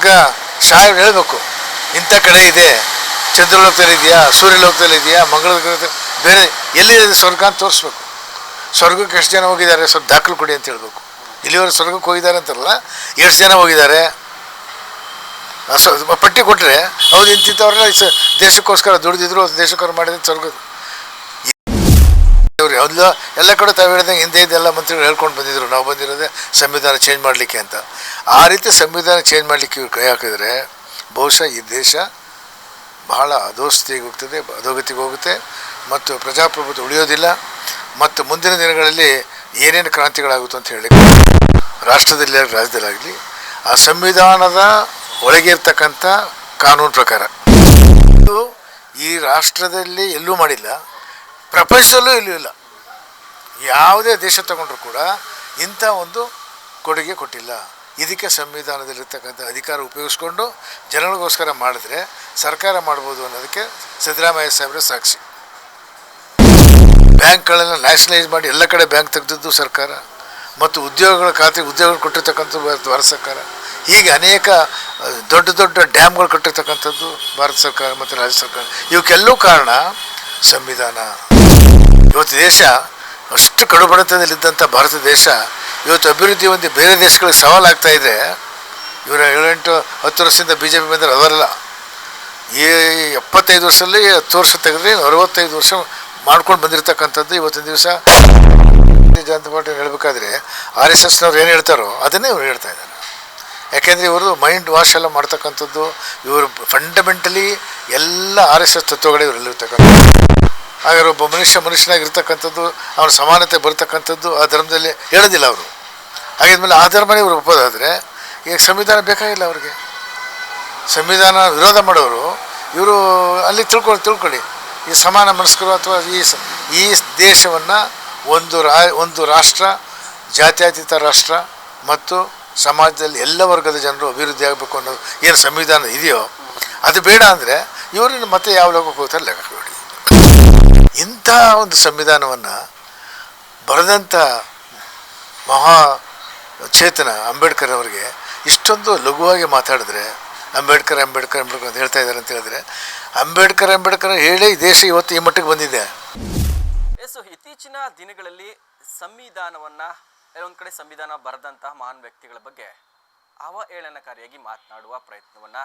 ಸ್ವರ್ಗ ಸಾಹೇಬ್ ಹೇಳಬೇಕು, ಇಂಥ ಕಡೆ ಇದೆ ಚಂದ್ರಲೋಕದಲ್ಲಿ ಇದೆಯಾ ಸೂರ್ಯಲೋಕದಲ್ಲಿ ಇದೆಯಾ ಮಂಗಳ ಬೇರೆ ಎಲ್ಲಿದೆ ಸ್ವರ್ಗ ಅಂತ ತೋರಿಸ್ಬೇಕು. ಸ್ವರ್ಗಕ್ಕೆ ಎಷ್ಟು ಜನ ಹೋಗಿದ್ದಾರೆ, ಸ್ವಲ್ಪ ದಾಖಲು ಕೊಡಿ ಅಂತ ಹೇಳ್ಬೇಕು. ಇಲ್ಲಿವರೆ ಸ್ವರ್ಗಕ್ಕೆ ಹೋಗಿದ್ದಾರೆ ಅಂತಾರಲ್ಲ, ಎಷ್ಟು ಜನ ಹೋಗಿದ್ದಾರೆ? ಪಟ್ಟಿ ಕೊಟ್ಟರೆ ಹೌದು ಇಂತಿಂಥವ್ರನ್ನ ದೇಶಕ್ಕೋಸ್ಕರ ದುಡಿದಿದ್ರು, ದೇಶಕ್ಕೋಸ್ಕರ ಮಾಡಿದ್ರೆ ಸ್ವರ್ಗ ಇವ್ರು ಎಲ್ಲ ಎಲ್ಲ ಕಡೆ ತಾವು ಹೇಳಿದಂಗೆ ಹಿಂದೆ ಇದೆಲ್ಲ ಮಂತ್ರಿಗಳು ಹೇಳ್ಕೊಂಡು ಬಂದಿದ್ರು. ನಾವು ಬಂದಿರೋದೇ ಸಂವಿಧಾನ ಚೇಂಜ್ ಮಾಡಲಿಕ್ಕೆ ಅಂತ. ಆ ರೀತಿ ಸಂವಿಧಾನ ಚೇಂಜ್ ಮಾಡಲಿಕ್ಕೆ ಇವ್ರು ಕೈ ಹಾಕಿದರೆ ಬಹುಶಃ ಈ ದೇಶ ಬಹಳ ಅಧೋಸ್ಥಿತಿಗೆ ಹೋಗ್ತದೆ, ಅಧೋಗತಿಗೆ ಹೋಗುತ್ತೆ ಮತ್ತು ಪ್ರಜಾಪ್ರಭುತ್ವ ಉಳಿಯೋದಿಲ್ಲ ಮತ್ತು ಮುಂದಿನ ದಿನಗಳಲ್ಲಿ ಏನೇನು ಕ್ರಾಂತಿಗಳಾಗುತ್ತೆ ಅಂತ ಹೇಳಿ ರಾಷ್ಟ್ರದಲ್ಲಿ ರಾಜ್ಯದಲ್ಲಾಗಲಿ ಆ ಸಂವಿಧಾನದ ಒಳಗೆ ಇರ್ತಕ್ಕಂಥ ಕಾನೂನು ಪ್ರಕಾರ. ಇದು ಈ ರಾಷ್ಟ್ರದಲ್ಲಿ ಎಲ್ಲೂ ಮಾಡಿಲ್ಲ. ಪ್ರಪಂಚದಲ್ಲೂ ಇಲ್ಲೂ ಇಲ್ಲ. ಯಾವುದೇ ದೇಶ ತಗೊಂಡ್ರು ಕೂಡ ಇಂಥ ಒಂದು ಕೊಡುಗೆ ಕೊಟ್ಟಿಲ್ಲ. ಇದಕ್ಕೆ ಸಂವಿಧಾನದಲ್ಲಿರ್ತಕ್ಕಂಥ ಅಧಿಕಾರ ಉಪಯೋಗಿಸ್ಕೊಂಡು ಜನಗಳಿಗೋಸ್ಕರ ಮಾಡಿದ್ರೆ ಸರ್ಕಾರ ಮಾಡ್ಬೋದು ಅನ್ನೋದಕ್ಕೆ ಸಿದ್ದರಾಮಯ್ಯ ಸಾಹೇಬ್ರೆ ಸಾಕ್ಷಿ. ಬ್ಯಾಂಕ್ಗಳನ್ನು ನ್ಯಾಷನಲೈಸ್ ಮಾಡಿ ಎಲ್ಲ ಕಡೆ ಬ್ಯಾಂಕ್ ತೆಗೆದಿದ್ದು ಸರ್ಕಾರ. ಮತ್ತು ಉದ್ಯೋಗಗಳ ಖಾತೆ ಉದ್ಯೋಗಗಳು ಕೊಟ್ಟಿರ್ತಕ್ಕಂಥ ಭಾರತ ಸರ್ಕಾರ. ಹೀಗೆ ಅನೇಕ ದೊಡ್ಡ ದೊಡ್ಡ ಡ್ಯಾಮ್ಗಳು ಕಟ್ಟಿರ್ತಕ್ಕಂಥದ್ದು ಭಾರತ ಸರ್ಕಾರ ಮತ್ತು ರಾಜ್ಯ ಸರ್ಕಾರ. ಇವಕ್ಕೆಲ್ಲೂ ಕಾರಣ ಸಂವಿಧಾನ. ಇವತ್ತು ದೇಶ ಅಷ್ಟು ಕಡುಬಡತನದಲ್ಲಿದ್ದಂಥ ಭಾರತ ದೇಶ ಇವತ್ತು ಅಭಿವೃದ್ಧಿ ಹೊಂದಿ ಬೇರೆ ದೇಶಗಳಿಗೆ ಸವಾಲಾಗ್ತಾ ಇದೆ. ಇವರ ಏಳೆಂಟು ಹತ್ತು ವರ್ಷದಿಂದ ಬಿ ಜೆ ಪಿ ಬಂದರೆ ಅದರಲ್ಲ. ಈ ಎಪ್ಪತ್ತೈದು ವರ್ಷದಲ್ಲಿ ಹತ್ತು ವರ್ಷ ತೆಗೆದ್ರೆ ಅರವತ್ತೈದು ವರ್ಷ ಮಾಡ್ಕೊಂಡು ಬಂದಿರತಕ್ಕಂಥದ್ದು ಇವತ್ತಿನ ದಿವಸ ಜನತಾ ಪಾರ್ಟಿ ಹೇಳಬೇಕಾದ್ರೆ ಆರ್ ಎಸ್ ಎಸ್ನವ್ರು ಏನು ಹೇಳ್ತಾರೋ ಅದನ್ನೇ ಇವ್ರು ಹೇಳ್ತಾ ಇದ್ದಾರೆ. ಯಾಕೆಂದರೆ ಇವರು ಮೈಂಡ್ ವಾಶ್ ಎಲ್ಲ ಮಾಡ್ತಕ್ಕಂಥದ್ದು, ಇವರು ಫಂಡಮೆಂಟಲಿ ಎಲ್ಲ ಆರ್ ಎಸ್ ಎಸ್ ತತ್ವಗಳೇ ಇವರಲ್ಲಿರ್ತಕ್ಕಂಥದ್ದು. ಹಾಗಾದ್ರೆ ಒಬ್ಬ ಮನುಷ್ಯ ಮನುಷ್ಯನಾಗಿರ್ತಕ್ಕಂಥದ್ದು, ಅವನ ಸಮಾನತೆ ಬರ್ತಕ್ಕಂಥದ್ದು, ಆ ಧರ್ಮದಲ್ಲಿ ಹೇಳೋದಿಲ್ಲ ಅವರು. ಹಾಗಿದ್ಮೇಲೆ ಆ ಧರ್ಮನೇ ಇವರು ಒಪ್ಪೋದಾದರೆ ಈಗ ಸಂವಿಧಾನ ಬೇಕಾಗಿಲ್ಲ ಅವ್ರಿಗೆ. ಸಂವಿಧಾನ ವಿರೋಧ ಮಾಡೋರು, ಇವರು ಅಲ್ಲಿ ತಿಳ್ಕೊಳ್ಳಿ ತಿಳ್ಕೊಳ್ಳಿ. ಈ ಸಮಾನ ಮನಸ್ಕರು ಅಥವಾ ಈ ಈ ದೇಶವನ್ನು ಒಂದು ರಾ, ಒಂದು ರಾಷ್ಟ್ರ, ಜಾತ್ಯತೀತ ರಾಷ್ಟ್ರ ಮತ್ತು ಸಮಾಜದಲ್ಲಿ ಎಲ್ಲ ವರ್ಗದ ಜನರು ಅಭಿವೃದ್ಧಿ ಆಗಬೇಕು ಅನ್ನೋದು ಏನು ಸಂವಿಧಾನ ಇದೆಯೋ, ಅದು ಬೇಡ ಅಂದರೆ ಇವರು ಮತ್ತೆ ಯಾವ ಲೋಕಕ್ಕೆ ಹೋಗ್ತಾರೆ ಲೆಕ್ಕ. ಇಂಥ ಒಂದು ಸಂವಿಧಾನವನ್ನು ಬರೆದಂಥ ಮಹಾ ಚೇತನ ಅಂಬೇಡ್ಕರ್ ಅವರಿಗೆ ಇಷ್ಟೊಂದು ಲಘುವಾಗಿ ಮಾತಾಡಿದ್ರೆ, ಅಂಬೇಡ್ಕರ್ ಅಂಬೇಡ್ಕರ್ ಅಂಬೇಡ್ಕರ್ ಅಂತ ಹೇಳ್ತಾ ಇದ್ದಾರೆ ಅಂತ ಹೇಳಿದ್ರೆ, ಅಂಬೇಡ್ಕರ್ ಅಂಬೇಡ್ಕರ್ ಹೇಳಿ ದೇಶ ಇವತ್ತು ಈ ಮಟ್ಟಿಗೆ ಬಂದಿದೆ. ಸೊ, ಇತ್ತೀಚಿನ ದಿನಗಳಲ್ಲಿ ಸಂವಿಧಾನವನ್ನು ಕೆಲವೊಂದು ಕಡೆ ಸಂವಿಧಾನ ಬರೆದಂತಹ ಮಹಾನ್ ವ್ಯಕ್ತಿಗಳ ಬಗ್ಗೆ ಅವಹೇಳನಕಾರಿಯಾಗಿ ಮಾತನಾಡುವ ಪ್ರಯತ್ನವನ್ನು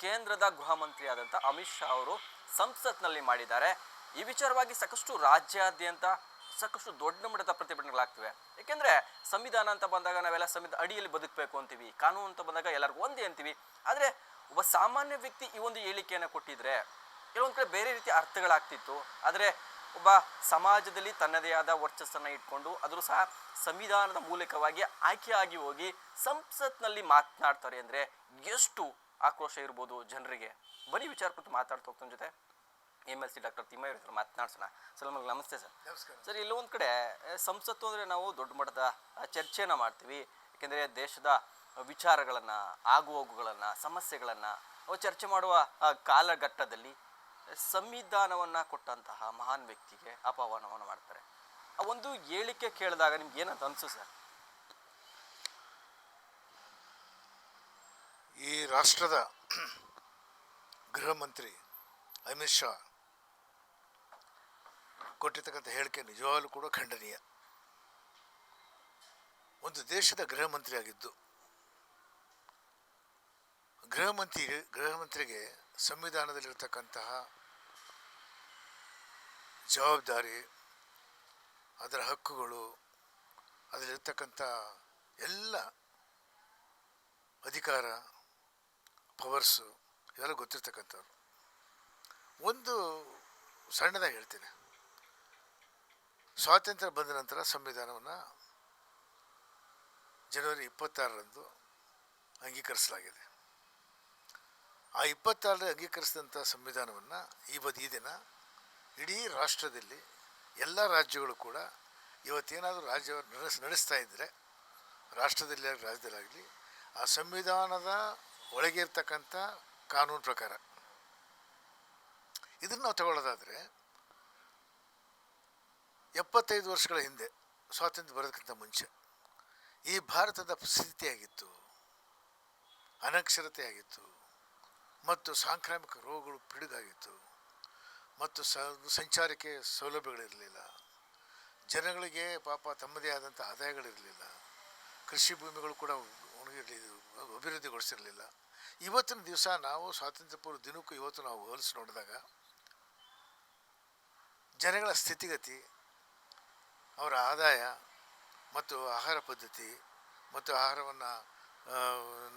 ಕೇಂದ್ರದ ಗೃಹ ಮಂತ್ರಿಯಾದಂಥ ಅಮಿತ್ ಶಾ ಅವರು ಸಂಸತ್ನಲ್ಲಿ ಮಾಡಿದ್ದಾರೆ. ಈ ವಿಚಾರವಾಗಿ ಸಾಕಷ್ಟು ರಾಜ್ಯಾದ್ಯಂತ ಸಾಕಷ್ಟು ದೊಡ್ಡ ಮಟ್ಟದ ಪ್ರತಿಭಟನೆಗಳಾಗ್ತಿವೆ. ಯಾಕೆಂದ್ರೆ ಸಂವಿಧಾನ ಅಂತ ಬಂದಾಗ ನಾವೆಲ್ಲ ಸಂವಿಧಾನ ಅಡಿಯಲ್ಲಿ ಬದುಕಬೇಕು ಅಂತೀವಿ, ಕಾನೂನು ಅಂತ ಬಂದಾಗ ಎಲ್ಲರಿಗೂ ಒಂದೇ ಅಂತೀವಿ. ಆದರೆ ಒಬ್ಬ ಸಾಮಾನ್ಯ ವ್ಯಕ್ತಿ ಈ ಒಂದು ಹೇಳಿಕೆಯನ್ನು ಕೊಟ್ಟಿದ್ರೆ ಕೆಲವೊಂದು ಕಡೆ ಬೇರೆ ರೀತಿಯ ಅರ್ಥಗಳಾಗ್ತಿತ್ತು. ಆದರೆ ಒಬ್ಬ ಸಮಾಜದಲ್ಲಿ ತನ್ನದೇ ಆದ ವರ್ಚಸ್ಸನ್ನು ಇಟ್ಕೊಂಡು ಅದರೂ ಸಹ ಸಂವಿಧಾನದ ಮೂಲಕವಾಗಿ ಆಯ್ಕೆಯಾಗಿ ಹೋಗಿ ಸಂಸತ್ನಲ್ಲಿ ಮಾತನಾಡ್ತಾರೆ ಅಂದರೆ ಎಷ್ಟು ಆಕ್ರೋಶ ಇರ್ಬೋದು ಜನರಿಗೆ? ಬರೀ ವಿಚಾರ ಕುರಿತು ಮಾತಾಡ್ತಾ ಹೋಗ್ತಾನೆ ಜೊತೆ. M L C doctor Thimmayya ಅವರು ಮಾತನಾಡ್ಸೋಣ. ಸರ್ ನಮಗೆ ನಮಸ್ತೆ ಸರ್. ಸರ್ ಇಲ್ಲೊಂದು ಕಡೆ ಸಂಸತ್ತು ಅಂದರೆ ನಾವು ದೊಡ್ಡ ಮಟ್ಟದ ಚರ್ಚೆಯನ್ನು ಚರ್ಚೆನ ಮಾಡ್ತೀವಿ. ಯಾಕೆಂದರೆ ದೇಶದ ವಿಚಾರಗಳನ್ನು ಆಗುಹೋಗುಗಳನ್ನು ಸಮಸ್ಯೆಗಳನ್ನು ಅವು ಚರ್ಚೆ ಮಾಡುವ ಕಾಲಘಟ್ಟದಲ್ಲಿ ಸಂವಿಧಾನವನ್ನು ಕೊಟ್ಟಂತಹ ಮಹಾನ್ ವ್ಯಕ್ತಿಗೆ ಅಪಮಾನವನ್ನು ಮಾಡ್ತಾರೆ. ಆ ಒಂದು ಹೇಳಿಕೆ ಕೇಳಿದಾಗ ನಿಮ್ಗೆ ಏನಂತ ಅನಿಸು ಸರ್? ಈ ರಾಷ್ಟ್ರದ ಗೃಹ ಮಂತ್ರಿ ಅಮಿತ್ ಶಾ ಕೊಟ್ಟಿರ್ತಕ್ಕಂಥ ಹೇಳಿಕೆ ನಿಜವಾಗಲೂ ಕೂಡ ಖಂಡನೀಯ. ಒಂದು ದೇಶದ ಗೃಹ ಮಂತ್ರಿ ಆಗಿದ್ದು, ಗೃಹ ಮಂತ್ರಿ, ಗೃಹ ಮಂತ್ರಿಗೆ ಸಂವಿಧಾನದಲ್ಲಿರ್ತಕ್ಕಂತಹ ಜವಾಬ್ದಾರಿ, ಅದರ ಹಕ್ಕುಗಳು, ಅದರಲ್ಲಿರ್ತಕ್ಕಂಥ ಎಲ್ಲ ಅಧಿಕಾರ, ಪವರ್ಸು ಇವೆಲ್ಲ ಗೊತ್ತಿರ್ತಕ್ಕಂಥವ್ರು. ಒಂದು ಸಣ್ಣದಾಗಿ ಹೇಳ್ತೀನಿ. ಸ್ವಾತಂತ್ರ್ಯ ಬಂದ ನಂತರ ಸಂವಿಧಾನವನ್ನು ಜನವರಿ ಇಪ್ಪತ್ತಾರರಂದು ಅಂಗೀಕರಿಸಲಾಗಿದೆ. ಆ ಇಪ್ಪತ್ತಾರರ ಅಂಗೀಕರಿಸಿದಂಥ ಸಂವಿಧಾನವನ್ನು ಇವತ್ತು ಈ ದಿನ ಇಡೀ ರಾಷ್ಟ್ರದಲ್ಲಿ ಎಲ್ಲ ರಾಜ್ಯಗಳು ಕೂಡ ಇವತ್ತೇನಾದರೂ ರಾಜ್ಯ ನಡೆಸ್, ನಡೆಸ್ತಾ ಇದ್ದರೆ ರಾಷ್ಟ್ರದಲ್ಲಿ ರಾಜ್ಯದಲ್ಲಾಗಲಿ ಆ ಸಂವಿಧಾನದ ಒಳಗೆ ಇರ್ತಕ್ಕಂಥ ಕಾನೂನು ಪ್ರಕಾರ. ಇದನ್ನು ನಾವು ತಗೊಳ್ಳೋದಾದರೆ ಎಪ್ಪತ್ತೈದು ವರ್ಷಗಳ ಹಿಂದೆ ಸ್ವಾತಂತ್ರ್ಯ ಬರೋದಕ್ಕಿಂತ ಮುಂಚೆ ಈ ಭಾರತದ ಸ್ಥಿತಿಯಾಗಿತ್ತು ಅನಕ್ಷರತೆ ಆಗಿತ್ತು ಮತ್ತು ಸಾಂಕ್ರಾಮಿಕ ರೋಗಗಳು ಪಿಡುಗಾಗಿತ್ತು, ಮತ್ತು ಸ ಸಂಚಾರಕ್ಕೆ ಸೌಲಭ್ಯಗಳಿರಲಿಲ್ಲ, ಜನಗಳಿಗೆ ಪಾಪ ತಮ್ಮದೇ ಆದಂಥ ಆದಾಯಗಳಿರಲಿಲ್ಲ, ಕೃಷಿ ಭೂಮಿಗಳು ಕೂಡ ಒಣಗಿರಲಿ, ಅಭಿವೃದ್ಧಿಗೊಳಿಸಿರಲಿಲ್ಲ. ಇವತ್ತಿನ ದಿವಸ ನಾವು ಸ್ವಾತಂತ್ರ್ಯ ಪೂರ್ವ ದಿನಕ್ಕೂ ಇವತ್ತು ನಾವು ಹೋಲಿಸಿ ನೋಡಿದಾಗ, ಜನಗಳ ಸ್ಥಿತಿಗತಿ ಅವರ ಆದಾಯ ಮತ್ತು ಆಹಾರ ಪದ್ಧತಿ ಮತ್ತು ಆಹಾರವನ್ನು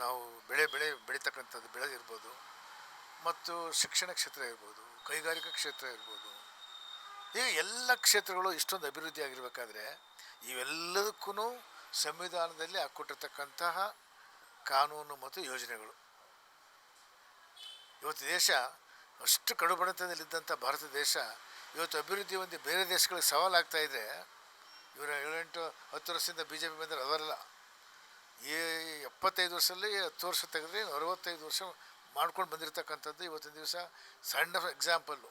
ನಾವು ಬೆಳೆ ಬೆಳೆ ಬೆಳೀತಕ್ಕಂಥದ್ದು ಬೆಳೆದಿರ್ಬೋದು ಮತ್ತು ಶಿಕ್ಷಣ ಕ್ಷೇತ್ರ ಇರ್ಬೋದು, ಕೈಗಾರಿಕಾ ಕ್ಷೇತ್ರ ಇರ್ಬೋದು. ಈ ಎಲ್ಲ ಕ್ಷೇತ್ರಗಳು ಇಷ್ಟೊಂದು ಅಭಿವೃದ್ಧಿ ಆಗಿರಬೇಕಾದ್ರೆ ಇವೆಲ್ಲದಕ್ಕೂ ಸಂವಿಧಾನದಲ್ಲಿ ಹಾಕ್ಕೊಟ್ಟಿರ್ತಕ್ಕಂತಹ ಕಾನೂನು ಮತ್ತು ಯೋಜನೆಗಳು. ಇವತ್ತು ದೇಶ ಅಷ್ಟು ಕಡುಬಡತನದಲ್ಲಿದ್ದಂಥ ಭಾರತ ದೇಶ ಇವತ್ತು ಅಭಿವೃದ್ಧಿ ಹೊಂದಿ ಬೇರೆ ದೇಶಗಳಿಗೆ ಸವಾಲಾಗ್ತಾ ಇದೆ ಇವರ ಏಳೆಂಟು ಹತ್ತು ವರ್ಷದಿಂದ ಬಿ ಜೆ ಪಿ ಬಂದರೆ ಅವರಲ್ಲ ಈ ಎಪ್ಪತ್ತೈದು ವರ್ಷದಲ್ಲಿ ಹತ್ತು ವರ್ಷ ತೆಗೆದ್ರೆ ಅರವತ್ತೈದು ವರ್ಷ ಮಾಡ್ಕೊಂಡು ಬಂದಿರತಕ್ಕಂಥದ್ದು ಇವತ್ತಿನ ದಿವಸ ಸಣ್ಣ ಎಕ್ಸಾಂಪಲ್ಲು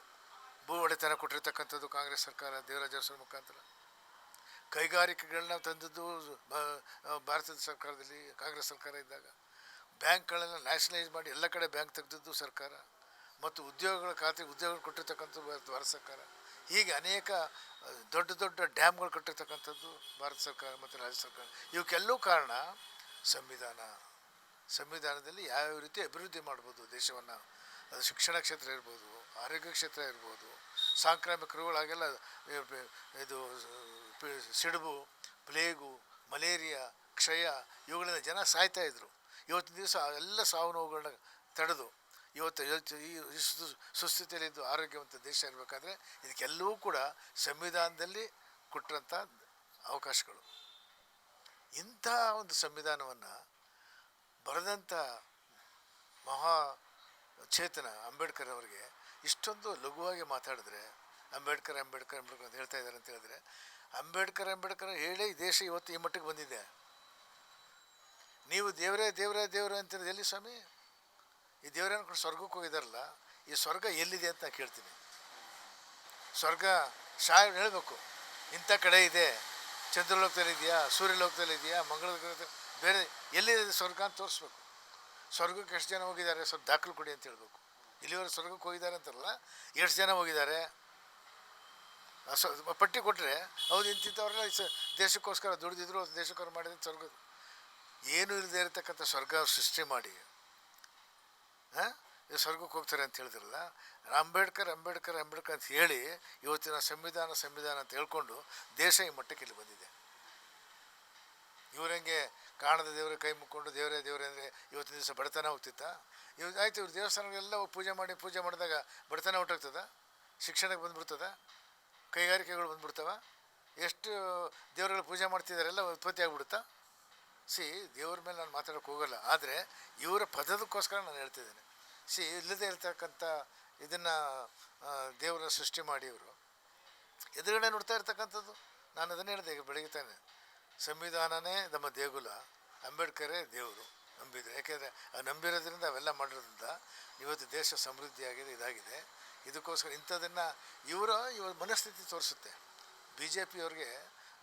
ಭೂ ಒಡೆತನ ಕೊಟ್ಟಿರ್ತಕ್ಕಂಥದ್ದು ಕಾಂಗ್ರೆಸ್ ಸರ್ಕಾರ, ದೇವರಾಜ ಮುಖಾಂತರ. ಕೈಗಾರಿಕೆಗಳನ್ನ ತಂದದ್ದು ಭಾರತದ ಸರ್ಕಾರದಲ್ಲಿ, ಕಾಂಗ್ರೆಸ್ ಸರ್ಕಾರ ಇದ್ದಾಗ. ಬ್ಯಾಂಕ್ಗಳನ್ನು ನ್ಯಾಷನಲೈಸ್ ಮಾಡಿ ಎಲ್ಲ ಕಡೆ ಬ್ಯಾಂಕ್ ತೆಗೆದದ್ದು ಸರ್ಕಾರ. ಮತ್ತು ಉದ್ಯೋಗಗಳ ಖಾತೆ ಉದ್ಯೋಗ ಕೊಟ್ಟಿರ್ತಕ್ಕಂಥದ್ದು ಭಾರತ ಸರ್ಕಾರ. ಹೀಗೆ ಅನೇಕ ದೊಡ್ಡ ದೊಡ್ಡ ಡ್ಯಾಮ್ಗಳು ಕಟ್ಟಿರ್ತಕ್ಕಂಥದ್ದು ಭಾರತ ಸರ್ಕಾರ ಮತ್ತು ರಾಜ್ಯ ಸರ್ಕಾರ. ಇವಕ್ಕೆಲ್ಲೂ ಕಾರಣ ಸಂವಿಧಾನ. ಸಂವಿಧಾನದಲ್ಲಿ ಯಾವ್ಯಾವ ರೀತಿ ಅಭಿವೃದ್ಧಿ ಮಾಡ್ಬೋದು, ದೇಶವನ್ನು. ಅದು ಶಿಕ್ಷಣ ಕ್ಷೇತ್ರ ಇರ್ಬೋದು, ಆರೋಗ್ಯ ಕ್ಷೇತ್ರ ಇರ್ಬೋದು, ಸಾಂಕ್ರಾಮಿಕ ರೋಗಗಳಾಗೆಲ್ಲ ಇದು ಸಿಡುಬು, ಪ್ಲೇಗು, ಮಲೇರಿಯಾ, ಕ್ಷಯ, ಇವುಗಳಿಂದ ಜನ ಸಾಯ್ತಾ ಇದ್ರು. ಇವತ್ತಿನ ದಿವಸ ಎಲ್ಲ ಸಾವು ನೋವುಗಳನ್ನ ತಡೆದು ಇವತ್ತು ಇವತ್ತು ಈ ಇಷ್ಟು ಸುಸ್ಥಿತಿಯಲ್ಲಿದ್ದು ಆರೋಗ್ಯವಂತ ದೇಶ ಇರಬೇಕಾದ್ರೆ ಇದಕ್ಕೆಲ್ಲವೂ ಕೂಡ ಸಂವಿಧಾನದಲ್ಲಿ ಕೊಟ್ಟಂಥ ಅವಕಾಶಗಳು. ಇಂಥ ಒಂದು ಸಂವಿಧಾನವನ್ನು ಬರೆದಂಥ ಮಹಾ ಚೇತನ ಅಂಬೇಡ್ಕರ್ ಅವರಿಗೆ ಇಷ್ಟೊಂದು ಲಘುವಾಗಿ ಮಾತಾಡಿದ್ರೆ, ಅಂಬೇಡ್ಕರ್ ಅಂಬೇಡ್ಕರ್ ಅಂಬೇಡ್ಕರ್ ಅಂತ ಹೇಳ್ತಾ ಇದ್ದಾರೆ ಅಂತ ಹೇಳಿದ್ರೆ, ಅಂಬೇಡ್ಕರ್ ಅಂಬೇಡ್ಕರ್ ಹೇಳಿ ಈ ದೇಶ ಇವತ್ತು ಈ ಮಟ್ಟಿಗೆ ಬಂದಿದೆ. ನೀವು ದೇವರೇ ದೇವರೇ ದೇವರೇ ಅಂತಿರೋದು ಎಲ್ಲಿ ಸ್ವಾಮಿ? ಈ ದೇವರೇನು ಕೂಡ ಸ್ವರ್ಗಕ್ಕೆ ಹೋಗಿದಾರಲ್ಲ, ಈ ಸ್ವರ್ಗ ಎಲ್ಲಿದೆ ಅಂತ ಕೇಳ್ತೀನಿ. ಸ್ವರ್ಗ ಶಾ ಹೇಳಬೇಕು, ಇಂಥ ಕಡೆ ಇದೆ, ಚಂದ್ರಲೋಕದಲ್ಲಿ ಇದೆಯಾ, ಸೂರ್ಯಲೋಕದಲ್ಲಿ ಇದೆಯಾ ಮಂಗಳ ಬೇರೆ ಎಲ್ಲಿದೆ ಸ್ವರ್ಗ ಅಂತ ತೋರಿಸ್ಬೇಕು. ಸ್ವರ್ಗಕ್ಕೆ ಎಷ್ಟು ಜನ ಹೋಗಿದ್ದಾರೆ, ಸ್ವಲ್ಪ ದಾಖಲು ಕೊಡಿ ಅಂತ ಹೇಳ್ಬೇಕು. ಇಲ್ಲಿವರೆಗೆ ಸ್ವರ್ಗಕ್ಕೆ ಹೋಗಿದ್ದಾರೆ ಅಂತಾರಲ್ಲ, ಎಷ್ಟು ಜನ ಹೋಗಿದ್ದಾರೆ? ಸ್ವ- ಪಟ್ಟಿ ಕೊಟ್ಟರೆ ಅವ್ರು ಇಂತಿಂಥವ್ರೆಲ್ಲ ಸ- ದೇಶಕ್ಕೋಸ್ಕರ ದುಡಿದಿದ್ರು, ದೇಶಕ್ಕೋಸ್ಕರ ಮಾಡಿದ್ರೆ, ಸ್ವರ್ಗ. ಏನು ಇಲ್ಲದೆ ಇರತಕ್ಕಂಥ ಸ್ವರ್ಗ ಸೃಷ್ಟಿ ಮಾಡಿ. ಇದು ಸ್ವರ್ಗಕ್ಕೆ ಹೋಗ್ತಾರೆ ಅಂತ ಹೇಳಿದ್ರಲ್ಲ? ಅಂಬೇಡ್ಕರ್ ಅಂಬೇಡ್ಕರ್ ಅಂಬೇಡ್ಕರ್ ಅಂತ ಹೇಳಿ ಇವತ್ತಿನ ಸಂವಿಧಾನ ಸಂವಿಧಾನ ಅಂತ ಹೇಳ್ಕೊಂಡು ದೇಶ ಈ ಮಟ್ಟಕ್ಕೆ ಇಲ್ಲಿ ಬಂದಿದೆ. ಇವರಂಗೆ ಕಾಣದ ದೇವರ ಕೈ ಮುಕ್ಕೊಂಡು ದೇವರೇ ದೇವರೇ ಅಂದರೆ ಇವತ್ತಿನ ದಿವಸ ಬಡತನ ಹೋಗ್ತಿತ್ತ? ಇವ್ ಆಯ್ತು, ಇವ್ರು ದೇವಸ್ಥಾನಗಳೆಲ್ಲ ಪೂಜೆ ಮಾಡಿ, ಪೂಜೆ ಮಾಡಿದಾಗ ಬಡತನ ಹೊಟ್ಟೋಗ್ತದ ಶಿಕ್ಷಣಕ್ಕೆ ಬಂದ್ಬಿಡ್ತದ? ಕೈಗಾರಿಕೆಗಳು ಬಂದ್ಬಿಡ್ತವ? ಎಷ್ಟು ದೇವರುಗಳು ಪೂಜೆ ಮಾಡ್ತಿದ್ದಾರೆಲ್ಲ ಉತ್ಪತ್ತಿ ಆಗ್ಬಿಡುತ್ತಾ? ಸಿ, ದೇವ್ರ ಮೇಲೆ ನಾನು ಮಾತಾಡೋಕೆ ಹೋಗಲ್ಲ. ಆದರೆ ಇವರ ಪದದಕ್ಕೋಸ್ಕರ ನಾನು ಹೇಳ್ತಿದ್ದೇನೆ. ಸಿ, ಇಲ್ಲದೆ ಇರತಕ್ಕಂಥ ಇದನ್ನು ದೇವರ ಸೃಷ್ಟಿ ಮಾಡಿ ಇವರು ಎದುರುಗಡೆ ನೋಡ್ತಾ ಇರ್ತಕ್ಕಂಥದ್ದು, ನಾನು ಅದನ್ನೇ ಹೇಳಿದೆ, ಈಗ ಬೆಳಗ್ಗೆ ತಾನೆ ಸಂವಿಧಾನನೇ ನಮ್ಮ ದೇಗುಲ, ಅಂಬೇಡ್ಕರೇ ದೇವರು, ನಂಬಿದ್ರು. ಯಾಕೆಂದರೆ ಆ ನಂಬಿರೋದ್ರಿಂದ ಅವೆಲ್ಲ ಮಾಡಿರೋದ್ರಿಂದ ಇವತ್ತು ದೇಶ ಸಮೃದ್ಧಿಯಾಗಿದೆ, ಇದಾಗಿದೆ. ಇದಕ್ಕೋಸ್ಕರ ಇಂಥದನ್ನು ಇವರ ಇವರ ಮನಸ್ಥಿತಿ ತೋರಿಸುತ್ತೆ. ಬಿ ಜೆ ಪಿಯವ್ರಿಗೆ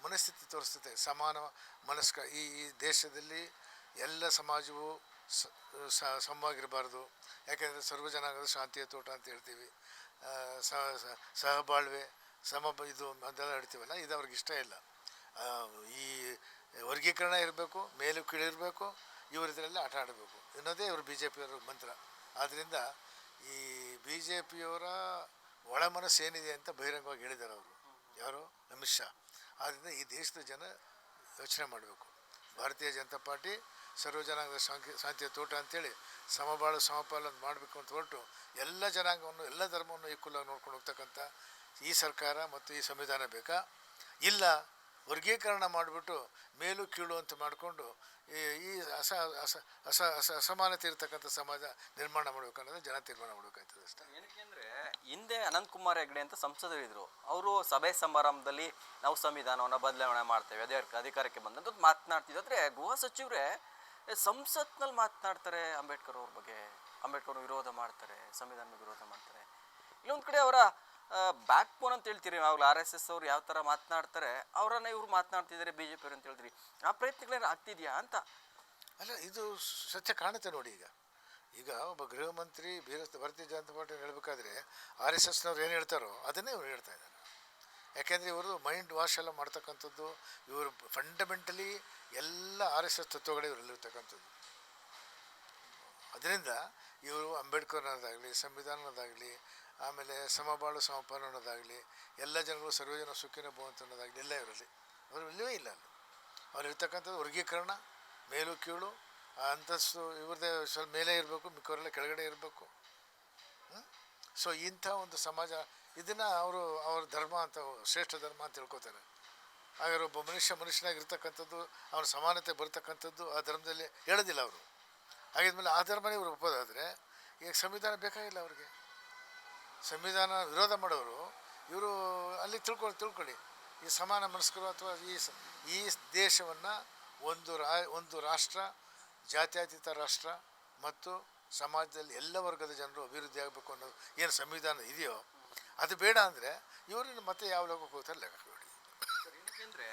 ಮನಸ್ಥಿತಿ ತೋರಿಸುತ್ತೆ. ಸಮಾನ ಮನಸ್ಕ ಈ ದೇಶದಲ್ಲಿ ಎಲ್ಲ ಸಮಾಜವು ಸಮವಾಗಿರಬಾರ್ದು. ಯಾಕೆಂದರೆ ಸರ್ವ ಜನಾಂಗದ ಶಾಂತಿಯ ತೋಟ ಅಂತ ಹೇಳ್ತೀವಿ. ಸಹ ಸಹಬಾಳ್ವೆ, ಸಮ ಇದು ಅದೆಲ್ಲ ಹೇಳ್ತೀವಲ್ಲ, ಇದು ಅವ್ರಿಗೆ ಇಷ್ಟ ಇಲ್ಲ. ಈ ವರ್ಗೀಕರಣ ಇರಬೇಕು, ಮೇಲು ಕೀಳಿರಬೇಕು ಇವ್ರ ಇದರಲ್ಲಿ ಆಟ ಆಡಬೇಕು. ಅನ್ನೋದೇ ಇವರು ಬಿ ಜೆ ಪಿಯವರ ಮಂತ್ರ. ಆದ್ದರಿಂದ ಈ ಬಿ ಜೆ ಪಿಯವರ ಒಳ ಮನಸ್ಸು ಏನಿದೆ ಅಂತ ಬಹಿರಂಗವಾಗಿ ಹೇಳಿದ್ದಾರೆ ಅವರು. ಯಾರು? ಅಮಿತ್ ಶಾ. ಆದ್ದರಿಂದ ಈ ದೇಶದ ಜನ ಯೋಚನೆ ಮಾಡಬೇಕು. ಭಾರತೀಯ ಜನತಾ ಪಾರ್ಟಿ ಸರ್ವ ಜನಾಂಗದ ಶಾಂತಿ ಶಾಂತಿಯ ತೋಟ ಅಂತೇಳಿ ಸಮಬಾಳು ಸಮಪಾಲನೆ ಮಾಡಬೇಕು ಅಂತ ಹೊರಟು ಎಲ್ಲ ಜನಾಂಗವನ್ನು, ಎಲ್ಲ ಧರ್ಮವನ್ನು ಈಕ್ವಲಾಗಿ ನೋಡ್ಕೊಂಡು ಹೋಗ್ತಕ್ಕಂಥ ಈ ಸರ್ಕಾರ ಮತ್ತು ಈ ಸಂವಿಧಾನ ಬೇಕಾ? ಇಲ್ಲ. ವರ್ಗೀಕರಣ ಮಾಡಿಬಿಟ್ಟು ಮೇಲು ಕೀಳು ಅಂತ ಮಾಡಿಕೊಂಡು ಈ ಅಸ ಅಸ ಅಸ ಅಸ ಅಸಮಾನತೆ ಇರತಕ್ಕಂಥ ಸಮಾಜ ನಿರ್ಮಾಣ ಮಾಡಬೇಕು ಅನ್ನೋದು ಜನ ತೀರ್ಮಾನ ಮಾಡಬೇಕಾಗ್ತದೆ ಅಷ್ಟೇ. ಏನಕ್ಕೆ ಅಂದ್ರೆ ಹಿಂದೆ ಅನಂತ್ ಕುಮಾರ್ ಹೆಗ್ಡೆ ಅಂತ ಸಂಸದರು ಇದ್ರು. ಅವರು ಸಭೆ ಸಮಾರಂಭದಲ್ಲಿ ನಾವು ಸಂವಿಧಾನವನ್ನು ಬದಲಾವಣೆ ಮಾಡ್ತೇವೆ, ಅದೇ ಅಧಿಕಾರಕ್ಕೆ ಬಂದಂಥದ್ದು ಮಾತನಾಡ್ತಿದ್ರು. ಗೃಹ ಸಚಿವರೇ ಸಂಸತ್ನಲ್ಲಿ ಮಾತನಾಡ್ತಾರೆ ಅಂಬೇಡ್ಕರ್ ಅವ್ರ ಬಗ್ಗೆ. ಅಂಬೇಡ್ಕರ್ ವಿರೋಧ ಮಾಡ್ತಾರೆ ಸಂವಿಧಾನ ವಿರೋಧ ಮಾಡ್ತಾರೆ. ಇಲ್ಲೊಂದು ಕಡೆ ಅವರ ಬ್ಯಾಕ್ ಬೋನ್ ಅಂತ ಹೇಳ್ತೀರಿ ನಾವು ಆರ್ ಎಸ್ ಎಸ್ ಅವ್ರು ಯಾವ ಥರ ಮಾತನಾಡ್ತಾರೆ, ಅವರನ್ನ ಇವ್ರು ಮಾತನಾಡ್ತಿದ್ದಾರೆ ಬಿ ಜೆ ಅಂತ ಹೇಳ್ತೀರಿ. ಆ ಪ್ರಯತ್ನಗಳೇನು ಆಗ್ತಿದೆಯಾ ಅಂತ? ಅಲ್ಲ, ಇದು ಸತ್ಯ ಕಾಣುತ್ತೆ ನೋಡಿ ಈಗ. ಈಗ ಒಬ್ಬ ಗೃಹ ಮಂತ್ರಿ ಭಾರತೀಯ ಜನತಾ ಪಾರ್ಟಿ ಹೇಳಬೇಕಾದ್ರೆ ಆರ್ ಎಸ್ ಎಸ್ನವ್ರು ಏನು ಹೇಳ್ತಾರೋ ಅದನ್ನೇ ಇವ್ರು ಹೇಳ್ತಾ ಇದ್ದಾರೆ. ಯಾಕೆಂದರೆ ಇವರು ಮೈಂಡ್ ವಾಶ್ ಎಲ್ಲ ಮಾಡ್ತಕ್ಕಂಥದ್ದು, ಇವರು ಫಂಡಮೆಂಟಲಿ ಎಲ್ಲ ಆರ್ ಎಸ್ ಎಸ್ ತತ್ವಗಳೇ ಇವರಲ್ಲಿರ್ತಕ್ಕಂಥದ್ದು ಅದರಿಂದ ಇವರು ಅಂಬೇಡ್ಕರ್ ಅನ್ನೋದಾಗಲಿ, ಸಂವಿಧಾನ ಅನ್ನೋದಾಗಲಿ, ಆಮೇಲೆ ಸಮಬಾಳು ಸಮಪಾಲು ಅನ್ನೋದಾಗಲಿ, ಎಲ್ಲ ಜನಗಳು ಸರ್ವಜನ ಸುಖಿನ ಭವಂತ ಅನ್ನೋದಾಗಲಿ ಎಲ್ಲ ಇವರಲ್ಲಿ. ಅವರು ಇಲ್ಲವೇ ಇಲ್ಲ ಅಲ್ಲಿ. ಅವ್ರು ಇರ್ತಕ್ಕಂಥದ್ದು ವರ್ಗೀಕರಣ, ಮೇಲು ಕೀಳು ಅಂತಸ್ತು ಇವ್ರದ್ದೇ ಸ್ವಲ್ಪ ಮೇಲೆ ಇರಬೇಕು, ಮಿಕ್ಕವರೆಲ್ಲ ಕೆಳಗಡೆ ಇರಬೇಕು. ಸೊ ಇಂಥ ಒಂದು ಸಮಾಜ ಇದನ್ನು ಅವರು, ಅವ್ರ ಧರ್ಮ ಅಂತ, ಶ್ರೇಷ್ಠ ಧರ್ಮ ಅಂತ ತಿಳ್ಕೊತಾರೆ. ಹಾಗಾದ್ರೆ ಒಬ್ಬ ಮನುಷ್ಯ ಮನುಷ್ಯನಾಗಿರ್ತಕ್ಕಂಥದ್ದು ಅವನ ಸಮಾನತೆ ಬರ್ತಕ್ಕಂಥದ್ದು ಆ ಧರ್ಮದಲ್ಲಿ ಹೇಳೋದಿಲ್ಲ ಅವರು. ಹಾಗಿದ್ಮೇಲೆ ಆ ಧರ್ಮನೇ ಇವರು ಒಪ್ಪೋದಾದರೆ ಈಗ ಸಂವಿಧಾನ ಬೇಕಾಗಿಲ್ಲ ಅವ್ರಿಗೆ. ಸಂವಿಧಾನ ವಿರೋಧ ಮಾಡೋರು, ಇವರು ಅಲ್ಲಿ ತಿಳ್ಕೊಳ್ಳಿ ತಿಳ್ಕೊಳ್ಳಿ. ಈ ಸಮಾನ ಮನಸ್ಕರು ಅಥವಾ ಈ ಈ ದೇಶವನ್ನು ಒಂದು ರಾ, ಒಂದು ರಾಷ್ಟ್ರ, ಜಾತ್ಯತೀತ ರಾಷ್ಟ್ರ ಮತ್ತು ಸಮಾಜದಲ್ಲಿ ಎಲ್ಲ ವರ್ಗದ ಜನರು ಅಭಿವೃದ್ಧಿ ಆಗಬೇಕು ಅನ್ನೋದು ಏನು ಸಂವಿಧಾನ ಇದೆಯೋ ಅದು ಬೇಡ ಅಂದರೆ ಇವರು ಮತ್ತೆ ಯಾವ ಲೋಕಕ್ಕೆ ಹೋಗ್ತಾರೆ ಲೆಕ್ಕ ಕೊಡಿ. ಅಂದರೆ